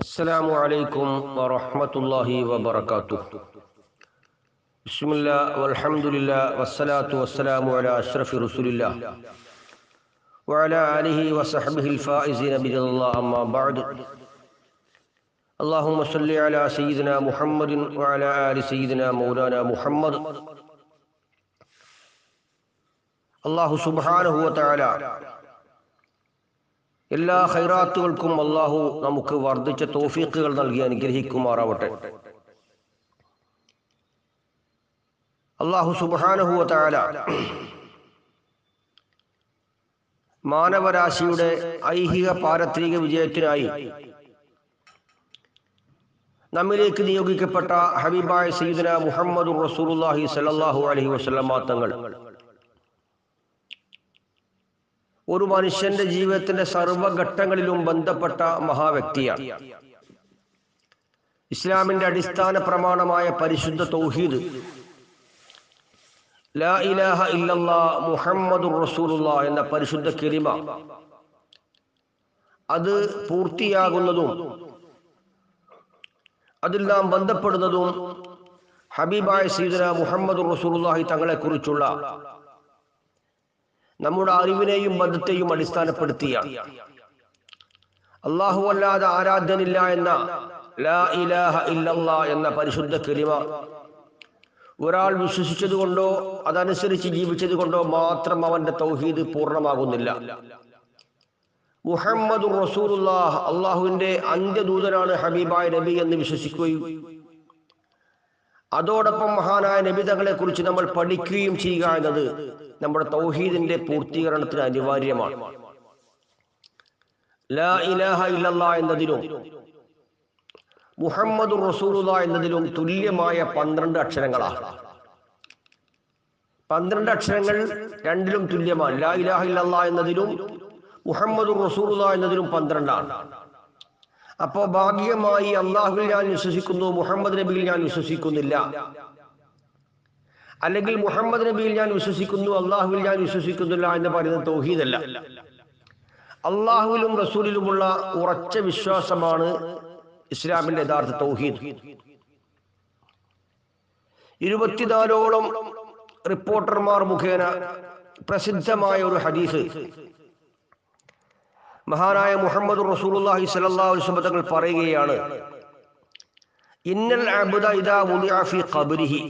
السلام عليكم ورحمة الله وبركاته بسم الله والحمد لله والصلاة والسلام على أشرف رسول الله وعلى آله وصحبه الفائزين بجل الله أما بعد اللهم صل على سيدنا محمد وعلى آل سيدنا مولانا محمد الله سبحانه وتعالى എല്ലാ ഹൈറാത്തുകൾക്കും അള്ളാഹു നമുക്ക് വർദ്ധിച്ച തോഫീക്കുകൾ നൽകി അനുഗ്രഹിക്കുമാറാവട്ടെ. അള്ളാഹു സുബാനഹുവ താല മാനവരാശിയുടെ ഐഹിക പാരത്രിക വിജയത്തിനായി നമ്മിലേക്ക് നിയോഗിക്കപ്പെട്ട ഹബീബായ സീദന മുഹമ്മദ് റസൂലുള്ളാഹി സല്ലല്ലാഹു അലൈഹി വസല്ലമ തങ്ങൾ ഒരു മനുഷ്യന്റെ ജീവിതത്തിന്റെ സർവഘട്ടങ്ങളിലും ബന്ധപ്പെട്ട മഹാവ്യക്തിയാണ്. ഇസ്ലാമിന്റെ അടിസ്ഥാന പ്രമാണമായ പരിശുദ്ധ തൗഹീദ്. ലാ ഇലാഹ ഇല്ലല്ലാ മുഹമ്മദുർ റസൂലുള്ള എന്ന പരിശുദ്ധ കിരിമ. അത് പൂർത്തിയാകുന്നതും അതിൽ നാം ബന്ധപ്പെടുന്നതും ഹബീബായ സീദന മുഹമ്മദ് റസൂലുള്ളാഹി തങ്ങളെക്കുറിച്ചുള്ള നമ്മുടെ അറിവിനെയും ബന്ധത്തെയും അടിസ്ഥാനപ്പെടുത്തിയാണ് അള്ളാഹു അല്ലാതെ ആരാധനില്ല എന്ന ലാ ഇലാഹ ഇല്ലല്ലാ എന്ന പരിശുദ്ധ കിരിമ ഒരാൾ വിശ്വസിച്ചത് കൊണ്ടോ അതനുസരിച്ച് ജീവിച്ചത് കൊണ്ടോ മാത്രം അവന്റെ തൗഹീദ് പൂർണമാകുന്നില്ല. മുഹമ്മദ് റസൂലുല്ലാഹ് അള്ളാഹുവിന്റെ അന്ത്യദൂതനാണ് ഹബീബായ നബി എന്ന് വിശ്വസിക്കുകയും അതോടൊപ്പം മഹാനായ നബിതകളെ കുറിച്ച് നമ്മൾ പഠിക്കുകയും ചെയ്യുക എന്നത് നമ്മുടെ തൗഹീദിന്റെ പൂർത്തീകരണത്തിന് അനിവാര്യമാണ്. ലാ ഇലാഹ എന്നതിലും മുഹമ്മദ് റസൂലുള്ള എന്നതിലും തുല്യമായ പന്ത്രണ്ട് അക്ഷരങ്ങളാണ്. പന്ത്രണ്ട് അക്ഷരങ്ങൾ രണ്ടിലും തുല്യമാണ്. ലാ ഇലാഹ ഇല്ലല്ലാ എന്നതിലും മുഹമ്മദ് റസൂലുള്ള എന്നതിലും പന്ത്രണ്ടാണ്. അപ്പോ ഭാഗ്യമായി അള്ളാഹുവിൽ ഞാൻ വിശ്വസിക്കുന്നു മുഹമ്മദ് നബിയിൽ ഞാൻ വിശ്വസിക്കുന്നില്ല. അല്ലെങ്കിൽ മുഹമ്മദ് നബിയിൽ ഞാൻ വിശ്വസിക്കുന്നു അള്ളാഹുവിൽ ഞാൻ വിശ്വസിക്കുന്നില്ല എന്ന് പറയുന്നത് തൗഹീദല്ല. അള്ളാഹുവിലും റസൂലിലുമുള്ള ഉറച്ച വിശ്വാസമാണ് ഇസ്ലാമിന്റെ യഥാർത്ഥ തൗഹീദ്. ഇരുപത്തിനാലോളം റിപ്പോർട്ടർമാർ മുഖേന പ്രസിദ്ധമായ ഒരു ഹദീസ്. മഹാനായ മുഹമ്മദ് റസൂലുള്ളാഹി സ്വല്ലല്ലാഹു അലൈഹി വസല്ലം തങ്ങൾ പറയുകയാണ് ഇന്നൽ അബ്ദ ഇദാ വുദിഅ ഫീ ഖബ്രിഹി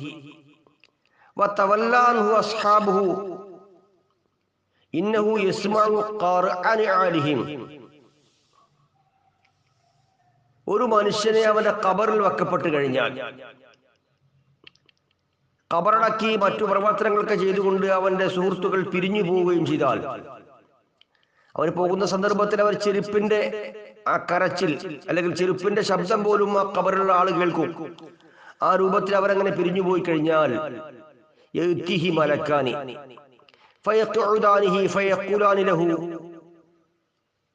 വതവല്ല അൻഹു അസ്ഹാബുഹു ഇന്നഹു യസ്മഉ ഖാറഅൻ അലൈഹിം. ഒരു മനുഷ്യനെ അവന്റെ ഖബറിൽ വെക്കപ്പെട്ട് കഴിഞ്ഞാൽ ഖബറടക്കി മറ്റു പ്രവർത്തനങ്ങളൊക്കെ ചെയ്തുകൊണ്ട് അവന്റെ സുഹൃത്തുക്കൾ പിരിഞ്ഞു പോവുകയും ചെയ്താൽ അവർ പോകുന്ന സന്ദർഭത്തിൽ അവർ ചെരുപ്പിന്റെ ആ കരച്ചിൽ അല്ലെങ്കിൽ ചെരുപ്പിന്റെ ശബ്ദം പോലും ആ കബറിലുള്ള ആൾ കേൾക്കും. ആ രൂപത്തിൽ അവരങ്ങനെ പിരിഞ്ഞു പോയി കഴിഞ്ഞാൽ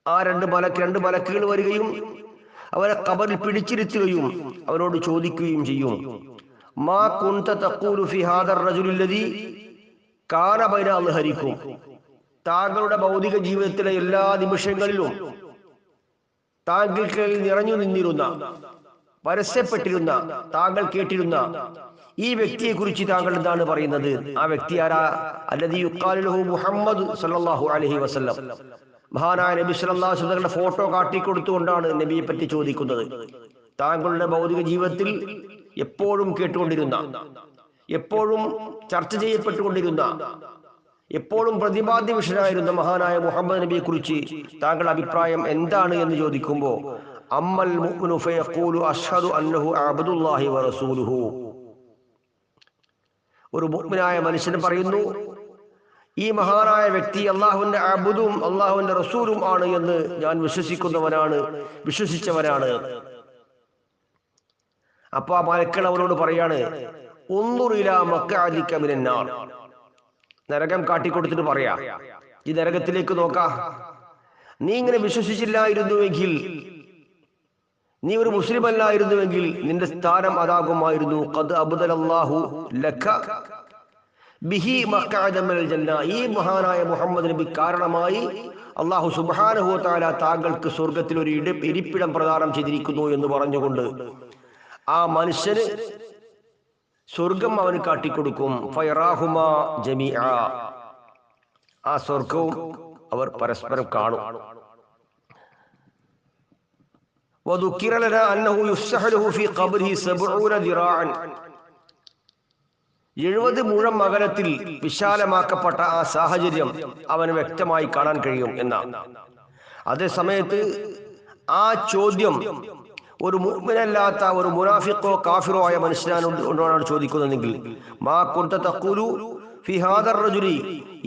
ആ രണ്ട് മലക്ക് രണ്ട് മലക്കുകൾ വരികയും അവരെ കബറിൽ പിടിച്ചിരുത്തുകയും അവരോട് ചോദിക്കുകയും ചെയ്യും. മാ കുന്ത താങ്കളുടെ ഭൗതിക ജീവിതത്തിലെ എല്ലാ നിമിഷങ്ങളിലും താങ്കൾക്ക് നിറഞ്ഞു നിന്നിരുന്ന പരസ്യപ്പെട്ടിരുന്ന താങ്കൾ കേട്ടിരുന്ന ഈ വ്യക്തിയെ കുറിച്ച് താങ്കൾ എന്താണ് പറയുന്നത്? ആ വ്യക്തി ആരാ? അല്ലതി യുക്കാലുഹു മുഹമ്മദ് സല്ലാഹു അലഹി വസ്ലം മഹാനായ നബി സല്ലല്ലാഹു തങ്ങളുടെ ഫോട്ടോ കാട്ടിക്കൊടുത്തുകൊണ്ടാണ് നബിയെ പറ്റി ചോദിക്കുന്നത്. താങ്കളുടെ ഭൗതിക ജീവിതത്തിൽ എപ്പോഴും കേട്ടുകൊണ്ടിരുന്ന എപ്പോഴും ചർച്ച ചെയ്യപ്പെട്ടുകൊണ്ടിരുന്ന എപ്പോഴും പ്രതിപാദ്യ വിഷയനായിരുന്ന മഹാനായ മുഹമ്മദ് നബിയെ കുറിച്ച് താങ്കളുടെ അഭിപ്രായം എന്താണ് എന്ന് ചോദിക്കുമ്പോ അമ്മൽ അഷ്ഹദു അന്നഹു അബ്ദുല്ലാഹി വറസൂലുഹു ഒരു മുഅ്മിനായ മനുഷ്യൻ പറയുന്നു ഈ മഹാനായ വ്യക്തി അള്ളാഹുവിന്റെ അബുദും അള്ളാഹുവിന്റെ റസൂലും ആണ് എന്ന് ഞാൻ വിശ്വസിക്കുന്നവനാണ് വിശ്വസിച്ചവനാണ്. അപ്പൊ ആ മലക്കൾ അവരോട് പറയാണ് ഒന്നുറില മക്കാദിക്കമിനാർ നരകം കാട്ടിക്കൊടുത്തിട്ട് പറയാ. ഈ നരകത്തിലേക്ക് നോക്കാ. നീ ഇങ്ങനെ വിശ്വസിച്ചില്ലായിരുന്നുവെങ്കിൽ നീ ഒരു മുസ്ലിം അല്ലായിരുന്നുവെങ്കിൽ നിന്റെ സ്ഥാനം അതാകുമായിരുന്നു. ബിഹി ഈ മഹാനായ മുഹമ്മദ് നബി കാരണമായി അള്ളാഹു സുബ്ഹാനഹു താല താങ്കൾക്ക് സ്വർഗത്തിൽ ഒരു ഇട ഇരിപ്പിടം പ്രദാനം ചെയ്തിരിക്കുന്നു എന്ന് പറഞ്ഞുകൊണ്ട് ആ മനുഷ്യന് സ്വർഗം അവന് കാട്ടിക്കൊടുക്കും ഫയറാഹുമ ജമീഅ ആ സ്വർഗവും അവർ പരസ്പരം കാണും وذكر لنا أنه يفسح له في قبره سبعون ذراعا എഴുപത് മുഴം അകലത്തിൽ വിശാലമാക്കപ്പെട്ട ആ സാഹചര്യം അവന് വ്യക്തമായി കാണാൻ കഴിയും എന്നാണ് അതേ സമയത്ത് ആ ചോദ്യം ഒരു മുഅ്മിനല്ലാത്ത ഒരു മുനാഫിക്കോ കാഫിറോ ആയ മനുഷ്യനാണ് ചോദിക്കുന്നതെങ്കിൽ മാ കുന്ത തഖൂലു ഫി റജുലി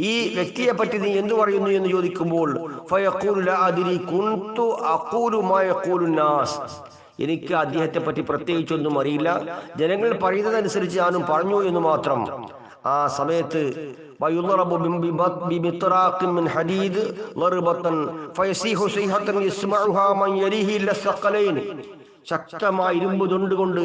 ഈ വ്യക്തിയെ പറ്റി നീ എന്തു പറയുന്നു എന്ന് ചോദിക്കുമ്പോൾ എനിക്ക് അദ്ദേഹത്തെ പറ്റി പ്രത്യേകിച്ചൊന്നും അറിയില്ല. ജനങ്ങൾ പറയുന്നതനുസരിച്ച് ഞാനും പറഞ്ഞു എന്ന് മാത്രം. ആ സമയത്ത് ഹദീദ് ശക്തമായ ഇരുമ്പ് തൊണ്ടുകൊണ്ട്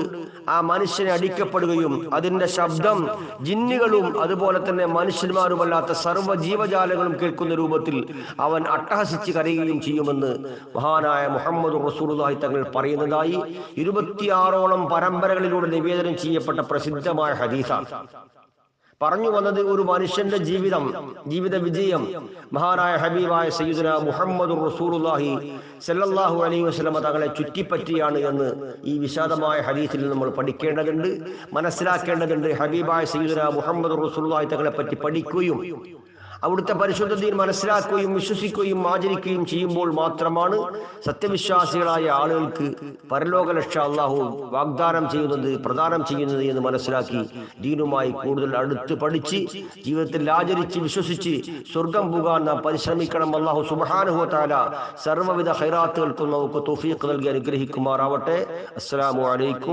ആ മനുഷ്യനെ അടിക്കപ്പെടുകയും അതിന്റെ ശബ്ദം ജിന്നുകളും അതുപോലെ തന്നെ മനുഷ്യന്മാരുമല്ലാത്ത സർവ ജീവജാലങ്ങളും കേൾക്കുന്ന രൂപത്തിൽ അവൻ അട്ടഹസിച്ച് കരയുകയും ചെയ്യുമെന്ന് മഹാനായ മുഹമ്മദ് റസൂലുള്ളാഹി തങ്ങൾ പറയുന്നതായി ഇരുപത്തിയാറോളം പരമ്പരകളിലൂടെ നിവേദനം ചെയ്യപ്പെട്ട പ്രസിദ്ധമായ ഹദീസാണ്. പറഞ്ഞു വന്നത് ഒരു മനുഷ്യന്റെ ജീവിതം ജീവിത വിജയം. മഹാനായ ഹബീബായ സയ്യിദുന മുഹമ്മദ് റസൂലുള്ളാഹി സല്ലല്ലാഹു അലൈഹി വസല്ലമ തങ്ങളെ ചുറ്റിപ്പറ്റിയാണ് എന്ന് ഈ വിശാദമായ ഹദീസിൽ നമ്മൾ പഠിക്കേണ്ടതുണ്ട് മനസ്സിലാക്കേണ്ടതുണ്ട്. ഹബീബായ സയ്യിദുന മുഹമ്മദ് റസൂലുള്ളാഹി തങ്ങളെ പറ്റി പഠിക്കുകയും അവിടുത്തെ പരിശുദ്ധതയിൽ മനസ്സിലാക്കുകയും വിശ്വസിക്കുകയും ആചരിക്കുകയും ചെയ്യുമ്പോൾ മാത്രമാണ് സത്യവിശ്വാസികളായ ആളുകൾക്ക് പരലോക രക്ഷ അള്ളാഹു വാഗ്ദാനം ചെയ്യുന്നത് പ്രദാനം ചെയ്യുന്നത് എന്ന് മനസ്സിലാക്കി ദീനുമായി കൂടുതൽ അടുത്ത് പഠിച്ച് ജീവിതത്തിൽ ആചരിച്ച് വിശ്വസിച്ച് സ്വർഗം പോകാൻ നാം പരിശ്രമിക്കണം. അള്ളാഹു സുബാനുഹോത്താല സർവവിധ ഹൈറാത്തുകൾക്കും നമുക്ക് തൊഫീഖ് നൽകി അനുഗ്രഹിക്കുമാറാവട്ടെ. അസ്സലാമു അലൈക്കും.